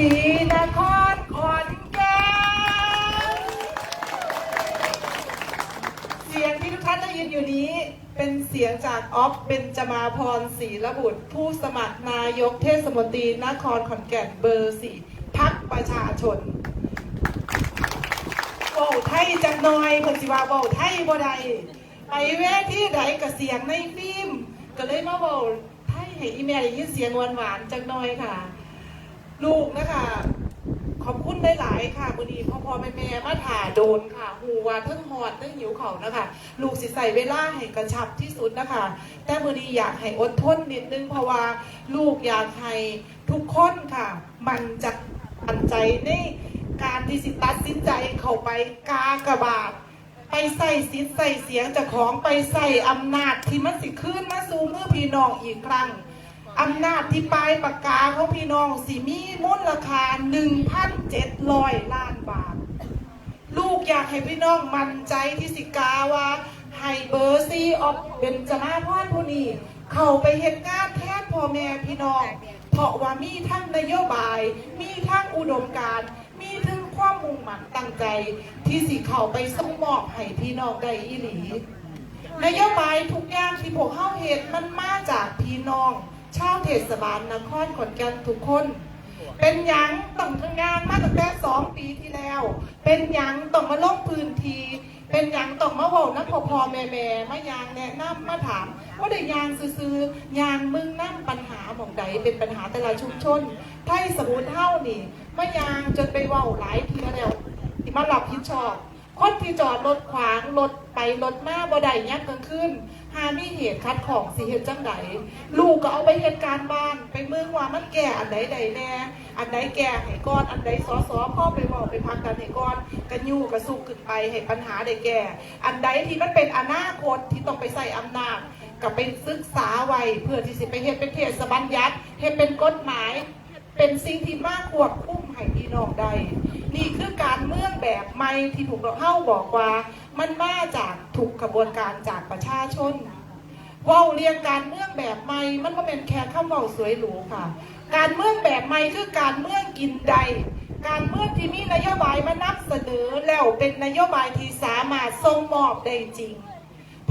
ดีนครขอนแก่นเสียงที่ทุกท่านได้ยินอยู่นี้ เป็นเสียงจากออฟเบนจมาพรศรีระบุตร ผู้สมัครนายกเทศมนตรีนครขอนแก่นเบอร์สี่พักประชาชนเว้าไทยจังหน่อยเพิ่นสิว่าเว้าไทยบ่ได้ไปเวทีใดก็เสียงในฟิล์มก็เลยมาเว้าไทยให้อีแม่ได้ยินเสียงหวานๆจังหน่อยค่ะ ลูกนะคะขอบคุณได้หลาย ๆ ค่ะมือดีพ่อพ่อแม่แม่มาถ่าโดนค่ะหูว่าทั้งหอดทั้งหิวเขานะคะ ลูกสิใส่เวลาให้กระชับที่สุดนะคะ แต่มือดีอยากให้อดทนนิดนึงเพราะว่าลูกอยากให้ทุกคนค่ะ มันจะมันใจในการที่สิตัดสินใจเข้าไปกากระบาดไปใส่สิทธิ์ใส่เสียงจากของไปใส่อำนาจที่มันสิขึ้นมาสู่มือพี่น้องอีกครั้ง อำนาจที่ปลายปากกาของพี่น้องสิมีมูลค่า1,700 ล้านบาท ลูกอยากให้พี่น้องมั่นใจที่สิกาว่าให้เบอร์ซีออฟเป็นจนาพรผู้นี้เข้าไปเห็นงานแทนพ่อแม่พี่น้อง เพราะว่ามีทั้งนโยบาย มีทั้งอุดมการมีทั้งความมุ่งมั่นตั้งใจ ที่สิเข้าไปส่งมอบให้พี่น้องได้อีหลีนโยบายทุกอย่างที่พวกเข้าเห็นมันมาจากพี่น้อง ชาวเทศบาลนครขอนแก่นทุกคน เป็นยังต้องทำงานมาตั้งแต่สองปีที่แล้ว เป็นยังต้องมาลงพื้นทีเป็นยังต้องมาบอกนักพอพอแม่แม่มายางแนะนำมาถาม ว่าได้ยางซื้อๆยางมึงนั่งปัญหาหมองใดเป็นปัญหาแต่ละชุมชนไทยสมุนเท่านี่มายางจนไปเว่าหลายทีแล้วที่มาหลับผิดชอบคนที่จอดรถขวางรถไปรถมาบ่ได้ยักกลางคืน หามีเหตุคัดของสิเหตุจังไดลูกก็เอาไปเหตุการณ์บ้านไปเมืองว่ามันแก่อันใดใดแน่ อันใดแก่ให้ก้อน อันใดซอสอพ่อไปบอกไปพักกันให้ก้อนกันยู่กระสุกขึ้นไปให้ปัญหาได้แก่ อันใดที่มันเป็นอนาคตที่ต้องไปใส่อำนาจกับไปศึกษาไว้เพื่อที่สิไปเฮ็ดเป็นเทศบัญญัติเฮ็ดเป็นกฎหมาย เป็นสิ่งที่มากควบคุมให้พี่น้องได้นี่คือการเมืองแบบใหม่ที่ถูกเราเข้าบอกว่า มันมาจากถูกกระบวนการจากประชาชนว้าเรียงการเมืองแบบใหม่มันก็เป็นแค่คำเว้าสวยหรูค่ะ การเมืองแบบใหม่คือการเมืองกินใด การเมืองที่มีนโยบายมานับเสนอแล้วเป็นนโยบายที่สามารถทรงมอบได้จริง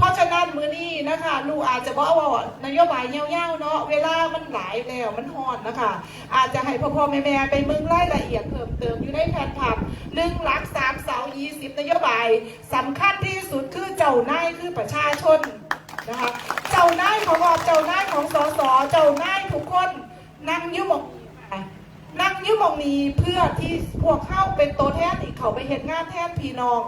เพราะฉะนั้นมือนี้นะคะลูกอาจจะบอกว่านโยบายเงี้ยวๆเนาะเวลามันหลายแล้วมันฮอนนะคะ อาจจะให้พ่อพ่อแม่แม่ไปมืองรายละเอียดเพิ่มเติมอยู่ในแผนผับหนึ่งหลักสามเสายี่สิบนโยบายสำคัญที่สุดคือเจ้านายคือประชาชนนะคะเจ้านายของเรเจ้านายของสสเจ้านายทุกคนนั่งยุ่หมองนั่งยุ่หมองนี้เพื่อที่พวกเข้าเป็นตัวแทนอีกเขาไปเห็นงานแทนพี่น้อง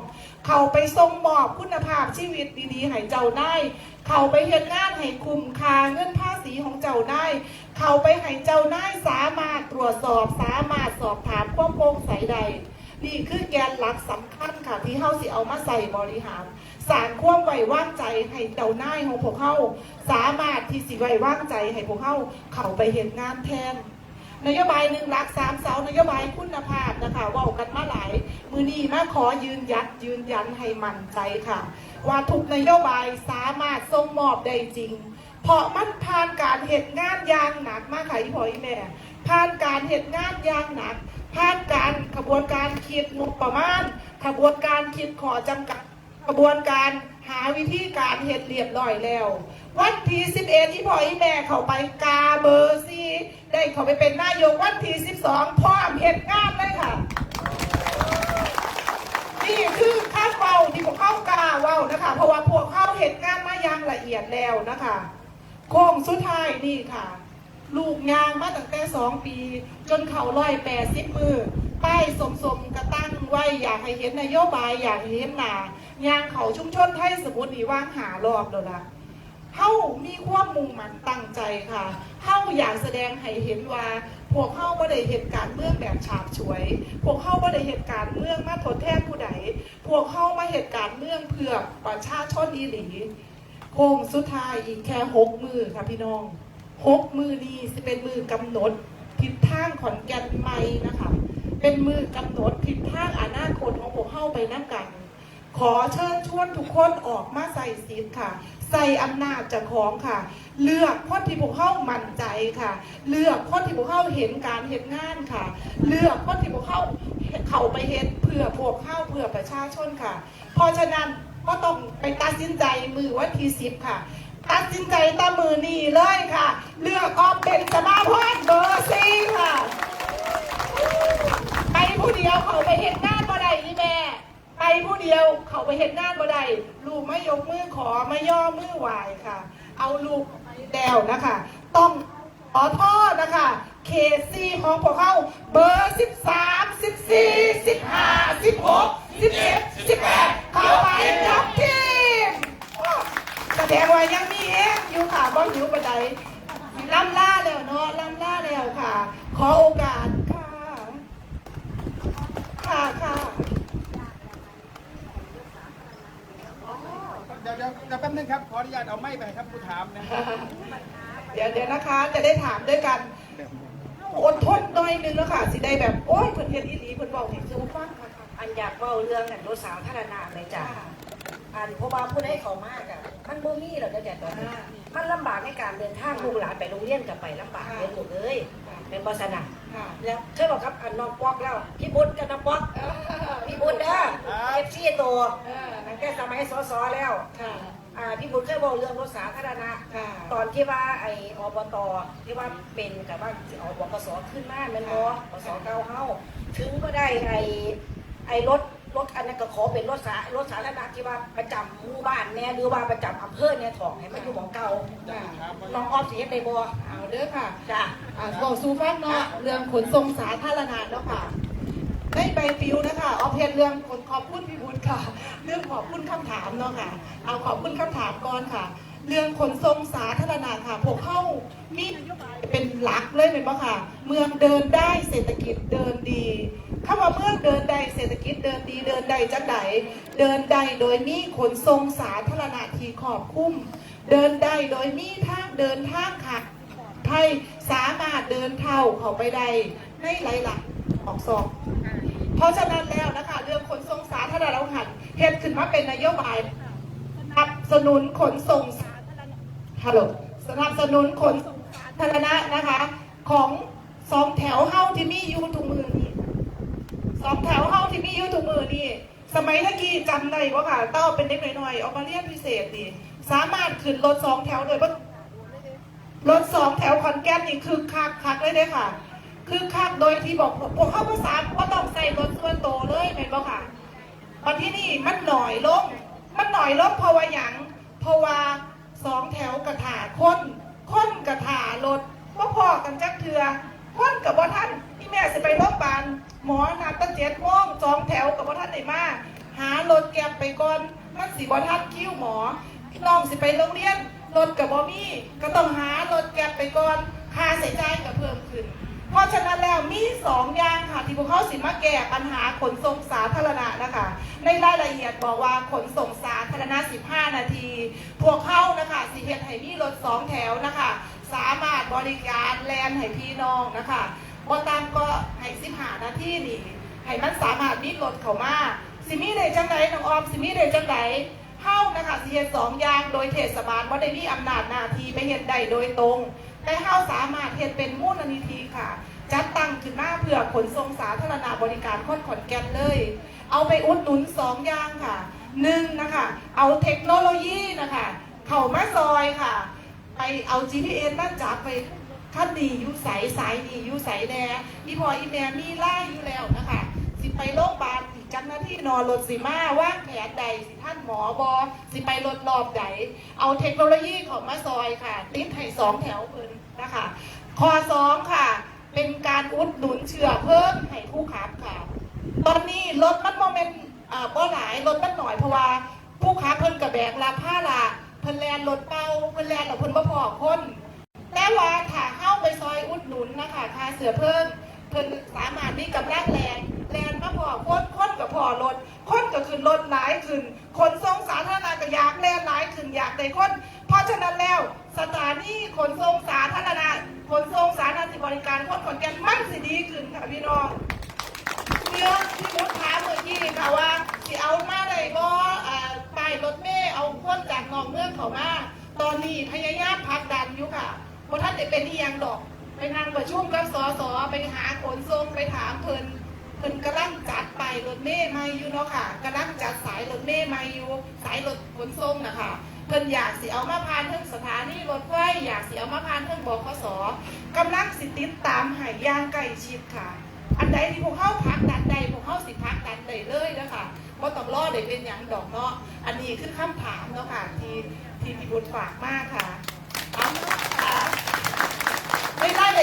เขาไปทรงมอบคุณภาพชีวิตดีๆให้เจ้านายเขาไปเห็นงานให้คุ้มค่าเงินภาษีของเจ้านายเขาไปให้เจ้านายสามารถตรวจสอบสามารถสอบถามความโปร่งใสใดนี่คือแกนหลักสำคัญค่ะที่เฮาสิเอามาใส่บริหารสร้างความไว้วางใจให้เจ้านายของพวกเฮาสามารถที่สิไว้วางใจให้พวกเฮาเข้าไปเห็นงานแทน นโยบายหนึ่งหลักสามเสานโยบายคุณภาพนะคะว่ากันมาหลาย มือนี้มาขอยืนยัดยืนยันให้มั่นใจค่ะ ว่าทุกนโยบายสามารถส่งมอบได้จริง เพราะมันผ่านการเหตุงานยางหนักมากค่ะพี่พอพี่แม่ผ่านการเหตุงานยางหนักผ่านการขบวนการคิดงบประมาณขบวนการคิดขอจำกัดกระบวนการหาวิธีการเหตุเรียบร้อยแล้ว วันที่11ที่พ่ออีแม่เขาไปกาเบอร์ซีได้เขาไปเป็นนายกวันที่12พร้อมเหตุงานเลยค่ะ นี่คือคาดเว้าที่พวกเข้ากล้าเว้านะคะ เพราะว่าพวกเข้าเหตุงานมาอย่างละเอียดแล้วนะคะ โค้งสุดท้ายนี่ค่ะ ลูกยางมาตั้งแต่สองปี จนเขาร้อยแปดสิบมือป้ายสมสมกระตั้งไว้อยากให้เห็นนโยบายอยากเห็นหนายางเขาชุมชนไทยสมุทรนี่ว่างหารอบแล้วละเฮามีความมุ่งมั่นตั้งใจค่ะเฮาอยากแสดงให้เห็นว่า พวกเฮาบ่ได้เหตุการณ์เมืองแบบฉาบฉวย พวกเฮาบ่ได้เหตุการณ์เมืองมาทดแทนผู้ใด พวกเฮามาเหตุการณ์เมืองเพื่อประชาชนอีหลีโค้งสุดท้ายอีกแค่หกมือค่ะพี่น้องหกมือนี้จะเป็นมือกำหนดทิศทางขอนแก่นใหม่นะคะ เป็นมือกำหนดทิศทางอนาคตของพวกเข้าไปน้ำกัน ขอเชิญชวนทุกคนออกมาใส่สิทธิ์ค่ะ ใส่อำนาจจากของค่ะ เลือกคนที่พวกเข้ามั่นใจค่ะ เลือกคนที่พวกเข้าเห็นการเห็นงานค่ะ เลือกคนที่พวกเข้าเข้าไปเห็นเพื่อพวกเข้าเพื่อประชาชนค่ะ เพราะฉะนั้นก็ต้องไปตัดสินใจมือวันที่สิบค่ะ ตัดสินใจตามือนี่เลยค่ะ เลือกออกเป็นสมาพรเบอร์ซีค่ะ ไปผู้เดียวเขาไปเห็นงานบ่ได้นี่แม่ ไปผู้เดียวเขาไปเห็นงานบ่ได้ลูกไม่ยกมือขอไม่ย่อมือไหวค่ะ เอาลูกแดวนะคะ ต้องขอโทษนะคะเคซีของพวกเขาเบอร์สิบสามสิบสี่สิบห้าสิบหกสิบเจ็ดสิบแปดเข้าไปครับทีมแสดงว่ายังมีเองอยู่ค่ะบ้องหิวบันไดล่ำล่าแล้วเนาะล่ำล่าแล้วค่ะ ขอโอกาสค่ะ ค่ะค่ะ เดี๋ยวเดี๋ยวเดี๋ยวแป๊บนึงครับ ขออนุญาตเอาไม้ไปครับผู้ถามนะเดี๋ยวเดี๋ยวนะคะ จะได้ถามด้วยกัน อดทนหน่อยนึงแล้วค่ะ สิได้แบบ โอ้ยเพิ่นเฮ็ดอีหลีเพิ่นบอกให้ซื้อฟังค่ะอันอยากเว้าเรื่องกันรถสาธารณะเลยจ้ะอันเพราะว่าผู้ใดเขามากอะมันบ่มีหรอกจ้ะตอนนี้มันลำบากในการเดินทางลูกหลานไปโรงเรียนกับไปลำบากเลยลูกเอ้ย เป็นบสนะค่ะแล้วเคยบอกครับอันน้องปอกแล้ว พี่บุญกับน้องปอกเออพี่บุญเด้อเอฟซีตัวเออตั้งแต่สมัยสสแล้วค่ะอ่าพี่บุญเคยบอกเรื่องรถสาธารณะค่ะตอนที่ว่าไอ้อบตที่ว่าเป็นกับว่าสิเอาบกสขึ้นมาแมันบกสเก้าเฮาถึงก็ได้ไอ้ไอ้รถ รถอันนั้นก็ขอเป็นรถสารถสาธารณะที่ว่าประจำหมู่บ้านเนี่ยหรือว่าประจำอำเภอเนี่ยถอกให้มันอยู่ของเก่าค่ะน้องออฟสิเฮ็ดได้บ่เอาเด้อค่ะจ้ะอ่าบอกสู่ฟังเนาะเรื่องขนส่งสาธารณะเนาะค่ะได้ใบปลิวนะคะเอาเพจเรื่องคนขอบคุณพี่บุญค่ะ เรื่องขอบคุณคำถามเนาะค่ะ เอาขอบคุณคำถามก่อนค่ะ เรื่องขนส่งสาธารณะค่ะพวกเข้ามีนโยบายเป็นหลักเลยเป็นปะค่ะ เมืองเดินได้เศรษฐกิจเดินดี คำว่าเมืองเดินได้เศรษฐกิจเดินดีเดินได้จังใดเดินได้โดยมีขนส่งสาธารณะที่ขอบคุ้ม เดินได้โดยมีทางเดินทางค่ะไทยสามารถเดินเท่าเข้าไปได้ในหลหลักออกสอบเพราะฉะนั้นแล้วนะคะ เรื่องขนส่งสาธารณะเราหันเฮ็ดขึ้นมาเป็นนโยบายสนับสนุนขนส่งสาธารณะฮัลโหลสนับสนุนขนสาธารณะนะคะ ของสองแถวเฮ้าที่มีอยู่ทุกมือ สองแถวเฮ้าที่มีอยู่ทุกมือนี่ สมัยตะกี้จำได้ว่าค่ะ เต้าเป็นเด็กหน่อยๆออกมาเรียนพิเศษนี่ สามารถขึ้นรถสองแถวโดยบ่รถสองแถวขอนแก่นนี่คือคักคักเลยเด้ค่ะ คือคักโดยที่บอกพวกเข้าภาษาก็ต้องใส่รถส่วนโตเลยเป็นบ่ค่ะวันที่นี่มันหน่อยลง มันหน่อยลงเพราะว่าหยังเพราะว่าสองแถวกระถาคนค้นกระถารถพ่อพอกันจักเถือค้นกับบ่ท่านที่แม่จะไปโรงพยาบาล หมอนัดตั้งเจ็ดโมงสองแถวกับบ่ท่านไหนมาหารถแก็บไปก่อนมันสิบ่ท่านคิ้วหมอน้องสิไปโรงเรียนรถกับบอมี่ก็ต้องหารถแก็บไปก่อนค่าใช้จ่ายก็เพิ่มขึ้น เพราะฉะนั้นแล้วมีสองอย่างค่ะที่พวกเขาสิมาแก้ปัญหาขนส่งสาธารณะนะคะ ในรายละเอียดบอกว่าขนส่งสาธารณะ 15 นาที พวกเขานะคะสิเฮ็ดให้มีรถสองแถวนะคะ สามารถบริการแลนให้พี่น้องนะคะ บ่ตามก็ให้15นาทีนี่ให้มันสามารถมีรถเข้ามาสิมีได้จังไดน้องออมสิมีได้จังไดเฮ้านะคะสิเฮ็ดสองอย่างโดยเทศบาลบ่ได้มีอำนาจหน้าที่ไปเฮ็ดได้โดยตรง แต่เฮ้าสามารถเฮ็ดเป็นมูลนิธิค่ะ จัดตั้งขึ้นมาเพื่อขนส่งสาธารณบริการคนขอนแก่นเลย เอาไปอุดหนุนสองอย่างค่ะหนึ่งนะคะเอาเทคโนโลยีนะคะ เข้ามาซอยค่ะ ไปเอา GPS มาจับไป ขั้นดีอยู่ใสสายดีอยู่ใสแน่อีพออีแม่มีไล่อยู่แล้วนะคะสิไปโรงพยาบาลสิจังหน้าที่นอนรถสิมาว่างแผนใดสิท่านหมอบอสิไปรถรอบใดเอาเทคโนโลยีของมาซอยค่ะติดให้สองแถวเพิ่นนะคะข้อสองค่ะ เป็นการอุดหนุนเชื่อเพิ่มให้ผู้ขับค่ะ ตอนนี้รถมันโมเมนต์อ่าบ่หลายรถมันหน่อยเพราะว่าผู้ค้าเพิ่นกระแบกลาผ้าละเพิ่นแลนรถเป้าเพิ่นแลนแล้วเพิ่นบ่พอคน แต่ว่าถ้าเข้าไปซอยอุดหนุนนะคะค่าเสือเพิ่มเพิ่นสามารถมีกำลังแรงแรงมาพอคนคนกับพอรถคนก็ขึ้นรถหลายขึ้นขนส่งสาธารณะก็อยากแล่นหลายขึ้นอยากได้คนเพราะฉะนั้นแล้วสถานีขนส่งสาธารณะขนส่งสาธารณะบริการคนขอนแก่นมั่นสิดีขึ้นค่ะพี่น้องเรื่อที่มุดถาเมื่อกี้ค่ะว่าสิเอามาได้บ่าป้ายรถเมย์เอาคนจากนอกเมืองเขามาตอนนี้พยายามพักดันอยู่ค่ะ ว่าท่านจะเป็นอีหยังดอก ไปทางประชุมกับสอสอไปหาขนส่งไปถามเพิ่นเพิ่นกำลังจัดไปรถเมย์มาอยู่เนาะค่ะกำลังจัดสายรถเมย์มาอยู่สายรถขนส่งนะคะเพิ่นอยากสิเอามาพานเทิงสถานีรถไฟอยากสิเอามาพานเทิงบขสกำลังสิติดตามหายยางใกล้ชิดค่ะ อันใดที่พวกเข้าพักดันใดพวกเข้าสิพักดันใดเลยนะคะเพราะต้องรอได้เป็นอย่างดอกเนาะอันนี้คือคำถามเนาะค่ะที่ที่พี่บุญฝากมากค่ะเอาเนาะ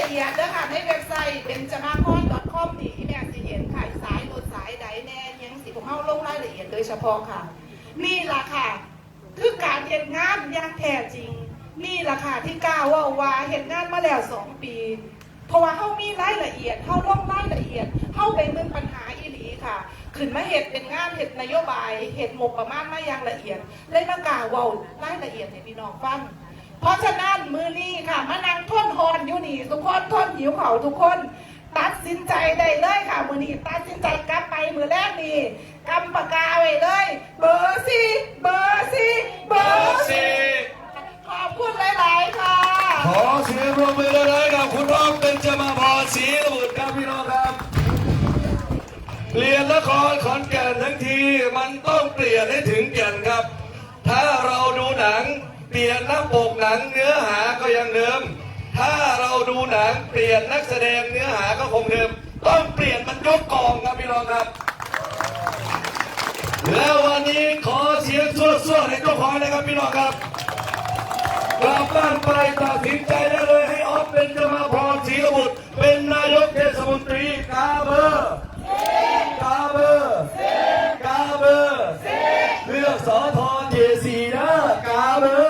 ละเอียดนะคะในเว็บไซต์เป็นจมาพร .com นี่แม่สิเห็นค่ะสายรถสายใดแน่ยังสิผมเข้าลงรายละเอียดโดยเฉพาะค่ะ นี่ล่ะค่ะ คือการเห็นงานอย่างแท้จริง นี่ล่ะค่ะที่กล่าวว่าว่าเห็นงานมาแล้วสองปี เพราะว่าเขามีรายละเอียดเขาลงรายละเอียดเข้าไปเมืองปัญหาอีหลีค่ะขึ้นมาเหตุเป็นงานเหตุนโยบายเหตุหมกประมาณมาอย่างละเอียดเลยมากล่าวเว่ารายละเอียดให้พี่น้องฟัง เพราะฉะนั้นมือนี้ค่ะมานั่งทนหอนอยู่นี่ ทุกคนทนหิวเขาทุกคน ตัดสินใจได้เลยค่ะ มือนี้ตัดสินใจกลับไปมือแรกนี่กำปากกาไว้เลย เบอร์สี่เบอร์สี่เบอร์สี่ขอบคุณหลาย ๆ ค่ะ ขอเสียงปรบมือเลยกับคุณรอบเป็นจมาพรศรีระบุตรครับพี่น้องครับเปลี่ยนละครขอนแก่นทั้งทีมันต้องเปลี่ยนให้ถึงแก่นครับ ถ้าเราดูหนัง เปลี่ยนหน้าปกหนังเนื้อหาก็ยังเดิม ถ้าเราดูหนังเปลี่ยนนักแสดงเนื้อหาก็คงเดิม ต้องเปลี่ยนมันยกกองครับพี่น้องครับ แล้ววันนี้ขอเสียงสวดๆให้เจ้าของนะครับพี่น้องครับกลับบ้านไปตัดสินใจได้เลยให้ออฟเป็นจมาพรศรีระบุตรเป็นนายกเทศมนตรีกาเบอร์กาเบอร์กาเบอร์เลือกสอทอเจสีนะกาเบอร์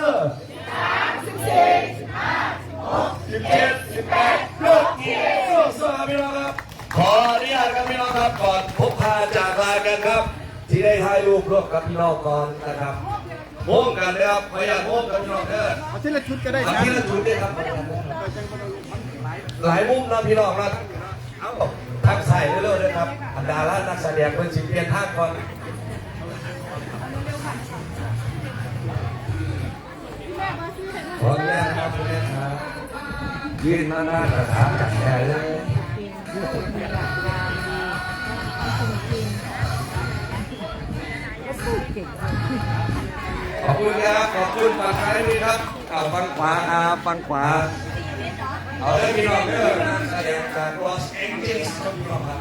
ครับพี่น้องครับ ขออนุญาตครับพี่น้องครับก่อนพบพาจากลากันครับ ที่ได้ถ่ายรูปร่วมกับพี่น้องก่อนนะครับม่วงกันนะครับขออยากม่วงกับพี่น้องเด้อเอาทีละชุดก็ได้ทำครับที่ละจุดเลยครับ หลายมุมนะพี่น้องนะเอาทักใส่เร็วๆเลยครับอันดารานักแสดงเพื่อนสิเปลี่ยนท่าก่อนขออนุญาตนะครับคุณแม่ครับยืนมาหน้ากระถางจัดแชร์เลย ขอบคุณครับ ขอบคุณฝั่งซ้ายนี่ครับเอาฝั่งขวาครับฝั่งขวา เอาได้พี่น้องเรื่อนักแสดงจากลอสแองเจลิสครับพี่น้องครับ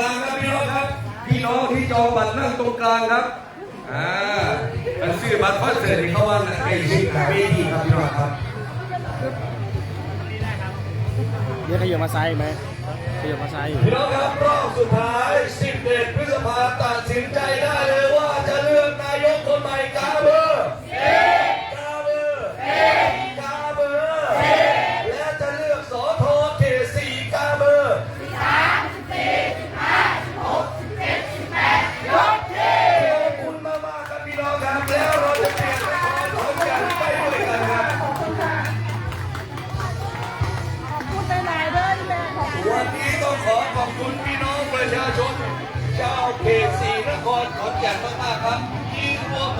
ลางครับพี่น้องครับ พี่น้องที่จองบัตรนั่งตรงกลางครับ อ่ามันซื้อบัตรคอนเสิร์ตที่เขาว่าไอ้ชิคกับเวทีครับพี่น้องครับเนี่ยขยับมาซ้ายไหมขยับมาซ้ายอยู่พี่น้องครับรอบสุดท้าย 11 พฤษภาตัดสินใจ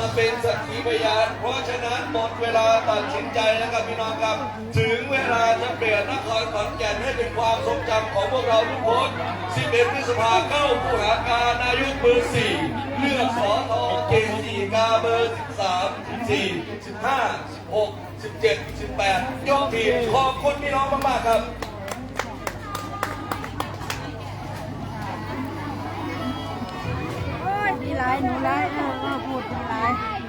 มาเป็นสักขีพยาน เพราะฉะนั้นหมดเวลาตัดสินใจแล้วครับพี่น้องครับ ถึงเวลาจะเปลี่ยนนครขอนแก่นให้เป็นความทรงจำของพวกเราทุกคน 11พฤษภาเข้าผู้หาการนายกเบอร์4เลือกสอทอเกสีกาเบอร์13 14 15 16 17 18ยกทีมขอบคุณพี่น้องมากๆครับ อ้ยดีหลายหนูหลายเออเออพูดดีหลาย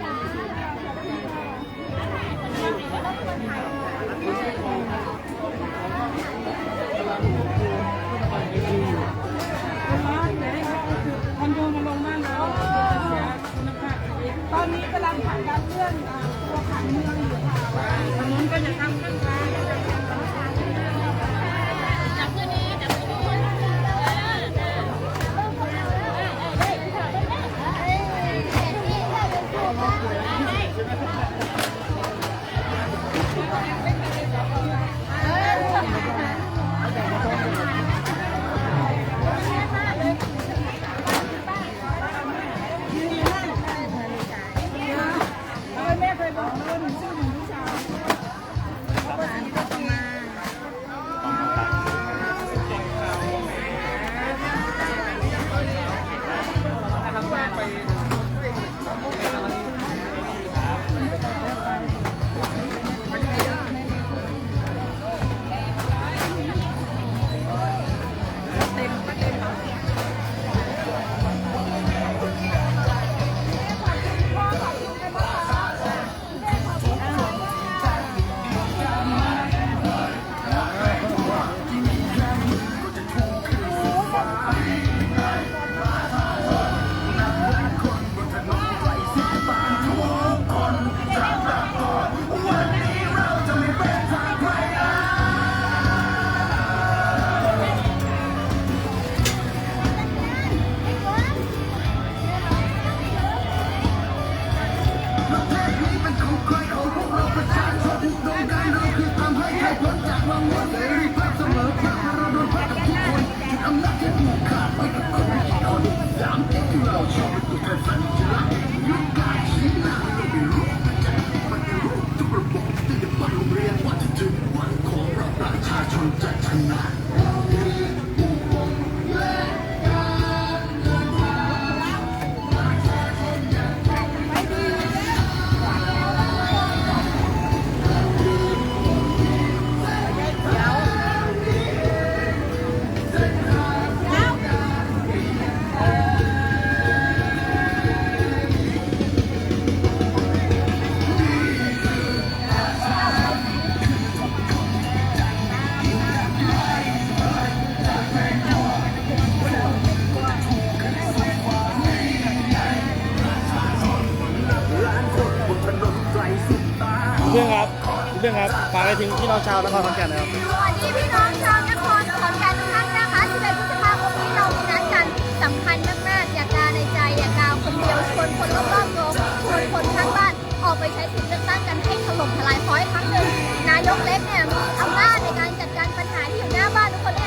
นครขอนแก่นนะครับ สวัสดีพี่น้องชาวนครขอนแก่นทุกท่านนะคะ 11พฤษภาคมนี้เรามีนัดกันสำคัญมากๆ อย่ากาในใจ อย่ากาคนเดียวชวนคนรอบๆตัวชวนคนข้างบ้านออกไปใช้สิทธิ์เลือกตั้งกันให้ถล่มทลายคอยครั้งหนึ่งนายกเล็กเนี่ยมีอำนาจในการจัดการปัญหาที่อยู่หน้าบ้านทุกคน